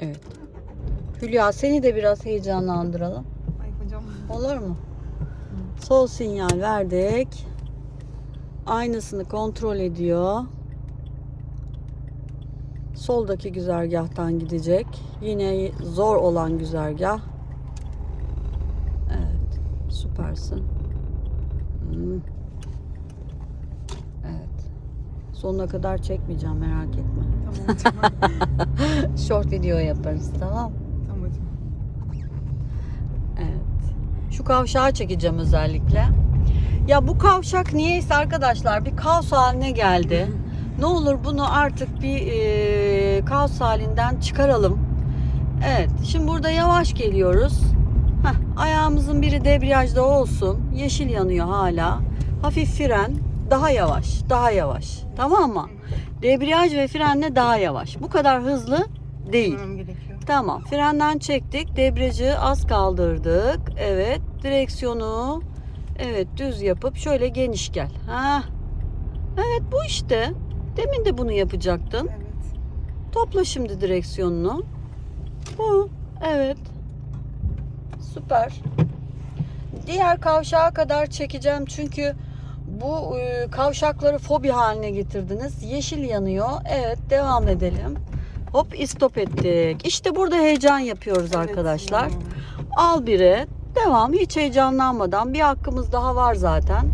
Evet. Hülya seni de biraz heyecanlandıralım. Ay hocam. Olur mu? Sol sinyal verdik. Aynasını kontrol ediyor. Soldaki güzergahtan gidecek. Yine zor olan güzergah. Evet. Süpersin. Hmm. Sonuna kadar çekmeyeceğim merak etme. Tamam hocam. Short video yaparız tamam tamam hocam. Evet. Şu kavşağı çekeceğim özellikle. Ya bu kavşak niyeyse arkadaşlar bir kaos haline geldi. Ne olur bunu artık bir e, kaos halinden çıkaralım. Evet. Şimdi burada yavaş geliyoruz. Heh, ayağımızın biri debriyajda olsun. Yeşil yanıyor hala. Hafif fren. Daha yavaş. Daha yavaş. Tamam mı? Debriyaj ve frenle daha yavaş. Bu kadar hızlı değil. Tamam. Frenden çektik. Debriyajı az kaldırdık. Evet. Direksiyonu evet düz yapıp şöyle geniş gel. Ha. Evet bu işte. Demin de bunu yapacaktın. Evet. Topla şimdi direksiyonunu. Bu. Evet. Süper. Diğer kavşağa kadar çekeceğim çünkü bu e, kavşakları fobi haline getirdiniz. Yeşil yanıyor. Evet devam edelim. Hop istop ettik. İşte burada heyecan yapıyoruz Evet, arkadaşlar. ya. Al biri. Devam. Hiç heyecanlanmadan. Bir hakkımız daha var zaten.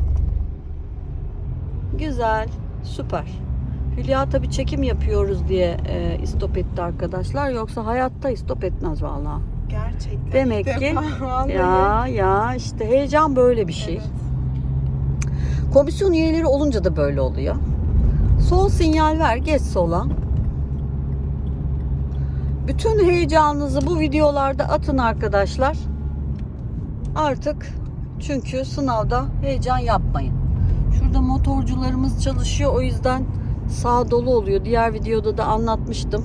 Güzel. Süper. Hülya tabi çekim yapıyoruz diye e, istop etti arkadaşlar. Yoksa hayatta istop etmez vallahi. Gerçekten. Demek ki- defa. Ya ya işte heyecan böyle bir şey. Evet. Komisyon üyeleri olunca da böyle oluyor. Sol sinyal ver, geç sola. Bütün heyecanınızı bu videolarda atın arkadaşlar. Artık çünkü sınavda heyecan yapmayın. Şurada motorcularımız çalışıyor o yüzden sağ dolu oluyor. Diğer videoda da anlatmıştım.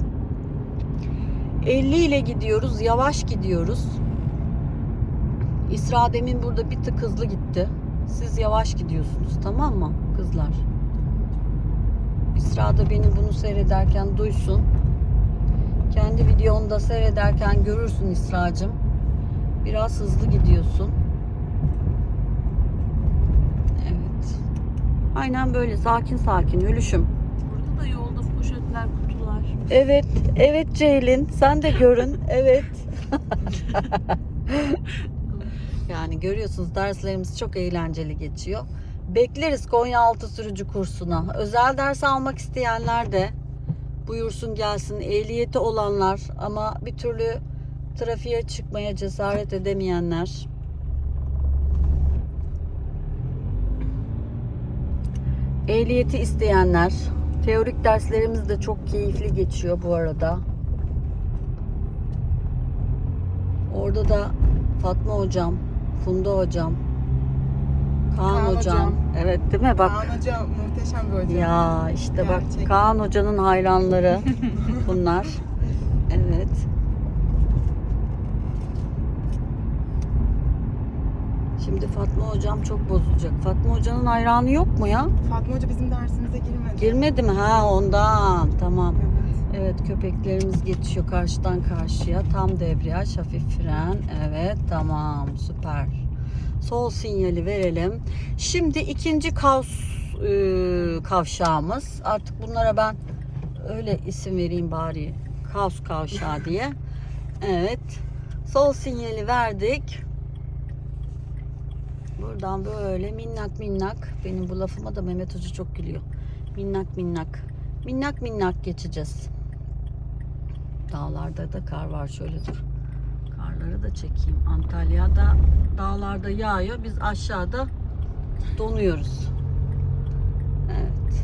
50 ile gidiyoruz, yavaş gidiyoruz. İsra demin burada bir tık hızlı gitti. Siz yavaş gidiyorsunuz tamam mı kızlar? İsra da beni bunu seyrederken duysun. Kendi videonu da seyrederken görürsün İsra'cığım. Biraz hızlı gidiyorsun. Evet. Aynen böyle sakin sakin ölüşüm. Burada da yolda poşetler, kutular. Evet, evet Ceylin. Sen de görün. Evet. yani görüyorsunuz derslerimiz çok eğlenceli geçiyor. Bekleriz Konyaaltı sürücü kursuna. Özel ders almak isteyenler de buyursun gelsin. Ehliyeti olanlar ama bir türlü trafiğe çıkmaya cesaret edemeyenler. Ehliyeti isteyenler. Teorik derslerimiz de çok keyifli geçiyor bu arada. Orada da Fatma hocam, Funda hocam, Kaan, Kaan hocam. hocam. Evet değil mi? Bak Kaan hocam muhteşem bir hocam. ya işte bak Gerçekten. Kaan hocanın hayranları bunlar. Evet. Şimdi Fatma hocam çok bozulacak. Fatma hocanın hayranı yok mu ya? Fatma hoca bizim dersimize girmedi. Girmedi mi? Ha ondan. Tamam. Evet. Evet köpeklerimiz geçiyor karşıdan karşıya. Tam debriyaj, hafif fren. Evet tamam süper. Sol sinyali verelim. Şimdi ikinci kaos e, kavşağımız. Artık bunlara ben öyle isim vereyim bari. Kaos kavşağı diye. Evet. Sol sinyali verdik. Buradan böyle minnak minnak. Benim bu lafıma da Mehmet Hoca çok gülüyor. Minnak minnak. Minnak minnak geçeceğiz. Dağlarda da kar var. Şöyle dur. Karları da çekeyim. Antalya'da dağlarda yağıyor. Biz aşağıda donuyoruz. Evet.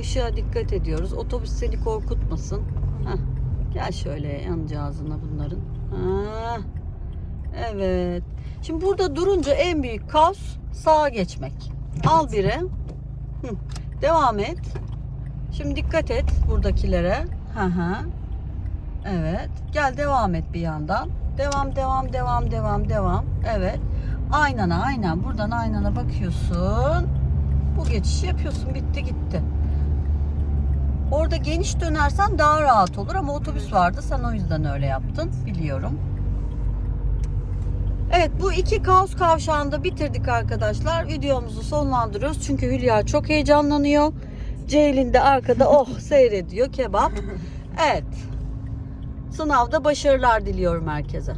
Işığa dikkat ediyoruz. Otobüs seni korkutmasın. Heh. Gel şöyle yancağızına bunların. Ha. Evet. Şimdi burada durunca en büyük kaos sağa geçmek. Al biri. Hı. Devam et. Şimdi dikkat et buradakilere. Hı hı. Evet. Gel devam et bir yandan. Devam devam devam devam devam. Evet. Aynana aynen buradan aynana bakıyorsun. Bu geçişi yapıyorsun. Bitti gitti. Orada geniş dönersen daha rahat olur ama otobüs vardı. Sen o yüzden öyle yaptın. Biliyorum. Evet bu iki kaos kavşağında bitirdik arkadaşlar. Videomuzu sonlandırıyoruz. Çünkü Hülya çok heyecanlanıyor. Ceylin de arkada oh seyrediyor kebap. Evet. Sınavda başarılar diliyorum herkese.